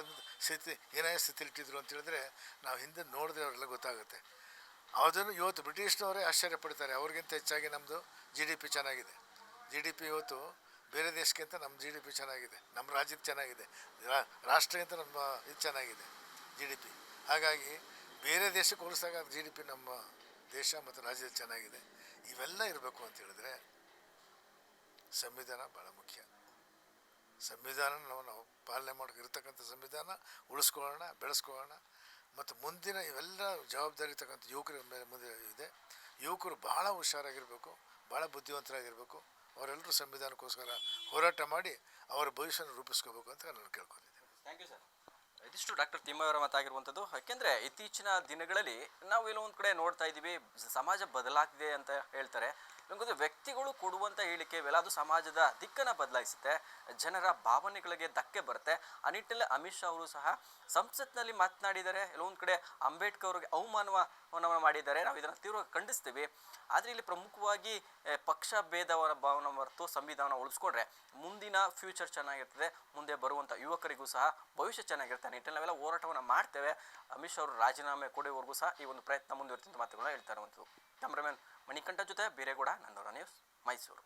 ಸ್ಥಿತಿ ಏನೇ ಸ್ಥಿತಿಲಿಟ್ಟಿದ್ರು ಅಂತ ಹೇಳಿದ್ರೆ ನಾವು ಹಿಂದೆ ನೋಡಿದ್ರೆ ಅವರೆಲ್ಲ ಗೊತ್ತಾಗುತ್ತೆ. ಅದನ್ನು ಇವತ್ತು ಬ್ರಿಟಿಷ್ನವರೇ ಆಶ್ಚರ್ಯ ಪಡ್ತಾರೆ ಅವ್ರಿಗಿಂತ ಹೆಚ್ಚಾಗಿ ನಮ್ಮದು ಜಿ ಡಿ ಪಿ ಚೆನ್ನಾಗಿದೆ. ಜಿ ಡಿ ಪಿ ಇವತ್ತು ಬೇರೆ ದೇಶಕ್ಕಿಂತ ನಮ್ಮ ಜಿ ಡಿ ಪಿ ಚೆನ್ನಾಗಿದೆ. ನಮ್ಮ ರಾಜ್ಯದ ಚೆನ್ನಾಗಿದೆ. ರಾಷ್ಟ್ರಕ್ಕಿಂತ ನಮ್ಮ ಇದು ಚೆನ್ನಾಗಿದೆ ಜಿ ಡಿ ಪಿ ಹಾಗಾಗಿ ಬೇರೆ ದೇಶಕ್ಕೆ ಹೋಲಿಸಿದಾಗ ಜಿ ಡಿ ಪಿ ನಮ್ಮ ದೇಶ ಮತ್ತು ರಾಜ್ಯದಲ್ಲಿ ಚೆನ್ನಾಗಿದೆ. ಇವೆಲ್ಲ ಇರಬೇಕು ಅಂತ ಹೇಳಿದ್ರೆ ಸಂವಿಧಾನ ಭಾಳ ಮುಖ್ಯ. ಸಂವಿಧಾನ ನಾವು ನಾವು ಪಾಲನೆ ಮಾಡೋಕೆ ಇರತಕ್ಕಂಥ ಸಂವಿಧಾನ ಉಳಿಸ್ಕೊಳ್ಳೋಣ, ಬೆಳೆಸ್ಕೊಳ್ಳೋಣ. ಮತ್ತು ಮುಂದಿನ ಇವೆಲ್ಲ ಜವಾಬ್ದಾರಿ ಇರ್ತಕ್ಕಂಥ ಯುವಕರ ಮೇಲೆ ಮುಂದೆ ಇದೆ. ಯುವಕರು ಭಾಳ ಹುಷಾರಾಗಿರಬೇಕು ಭಾಳ ಬುದ್ಧಿವಂತರಾಗಿರಬೇಕು. ಅವರೆಲ್ಲರೂ ಸಂವಿಧಾನಕ್ಕೋಸ್ಕರ ಹೋರಾಟ ಮಾಡಿ ಅವರ ಭವಿಷ್ಯನ ರೂಪಿಸ್ಕೋಬೇಕು ಅಂತ ನಾನು ಕೇಳ್ಕೊಂಡಿದ್ದೀನಿ. ಥ್ಯಾಂಕ್ ಯು ಸರ್ ಇದಿಷ್ಟು ಡಾಕ್ಟರ್ ತಿಮ್ಮಯವರ ಮಾತಾಗಿರುವಂಥದ್ದು ಯಾಕೆಂದರೆ ಇತ್ತೀಚಿನ ದಿನಗಳಲ್ಲಿ ನಾವು ಎಲ್ಲೋ ಒಂದು ಕಡೆ ನೋಡ್ತಾ ಇದ್ದೀವಿ, ಸಮಾಜ ಬದಲಾಗ್ತಿದೆ ಅಂತ ಹೇಳ್ತಾರೆ. ನಮಗೊಂದು ವ್ಯಕ್ತಿಗಳು ಕೊಡುವಂಥ ಹೇಳಿಕೆ ಇವೆಲ್ಲ ಅದು ಸಮಾಜದ ದಿಕ್ಕನ್ನು ಬದಲಾಯಿಸುತ್ತೆ, ಜನರ ಭಾವನೆಗಳಿಗೆ ಧಕ್ಕೆ ಬರುತ್ತೆ. ಆ ನಿಟ್ಟಿನಲ್ಲಿ ಅಮಿತ್ ಶಾ ಅವರು ಸಹ ಸಂಸತ್ನಲ್ಲಿ ಮಾತನಾಡಿದ್ದಾರೆ. ಎಲ್ಲೋ ಒಂದು ಕಡೆ ಅಂಬೇಡ್ಕರ್ ಅವರಿಗೆ ಅವಮಾನವನ್ನು ಮಾಡಿದ್ದಾರೆ. ನಾವು ಇದನ್ನು ತೀವ್ರವಾಗಿ ಖಂಡಿಸ್ತೀವಿ. ಆದರೆ ಇಲ್ಲಿ ಪ್ರಮುಖವಾಗಿ ಪಕ್ಷ ಭೇದವರ ಭಾವನೆ ಮರೆತು ಸಂವಿಧಾನ ಉಳಿಸ್ಕೊಂಡ್ರೆ ಮುಂದಿನ ಫ್ಯೂಚರ್ ಚೆನ್ನಾಗಿರ್ತದೆ. ಮುಂದೆ ಬರುವಂಥ ಯುವಕರಿಗೂ ಸಹ ಭವಿಷ್ಯ ಚೆನ್ನಾಗಿರುತ್ತೆ. ನಿಟ್ಟಿನಲ್ಲಿ ನಾವೆಲ್ಲ ಹೋರಾಟವನ್ನು ಮಾಡ್ತೇವೆ. ಅಮಿತ್ ಶಾ ಅವರು ರಾಜೀನಾಮೆ ಕೊಡುವವರೆಗೂ ಸಹ ಈ ಒಂದು ಪ್ರಯತ್ನ ಮುಂದುವರಿತಿದ್ದ ಮಾತುಗಳನ್ನ ಹೇಳ್ತಾ ಇರುವಂಥದ್ದು. ಕ್ಯಾಮ್ರಾಮನ್ ಮಣಿಕಂಠ ಜೊತೆ ಬೀರೇಗೌಡ ನಂದೋರ ನ್ಯೂಸ್ ಮೈಸೂರು.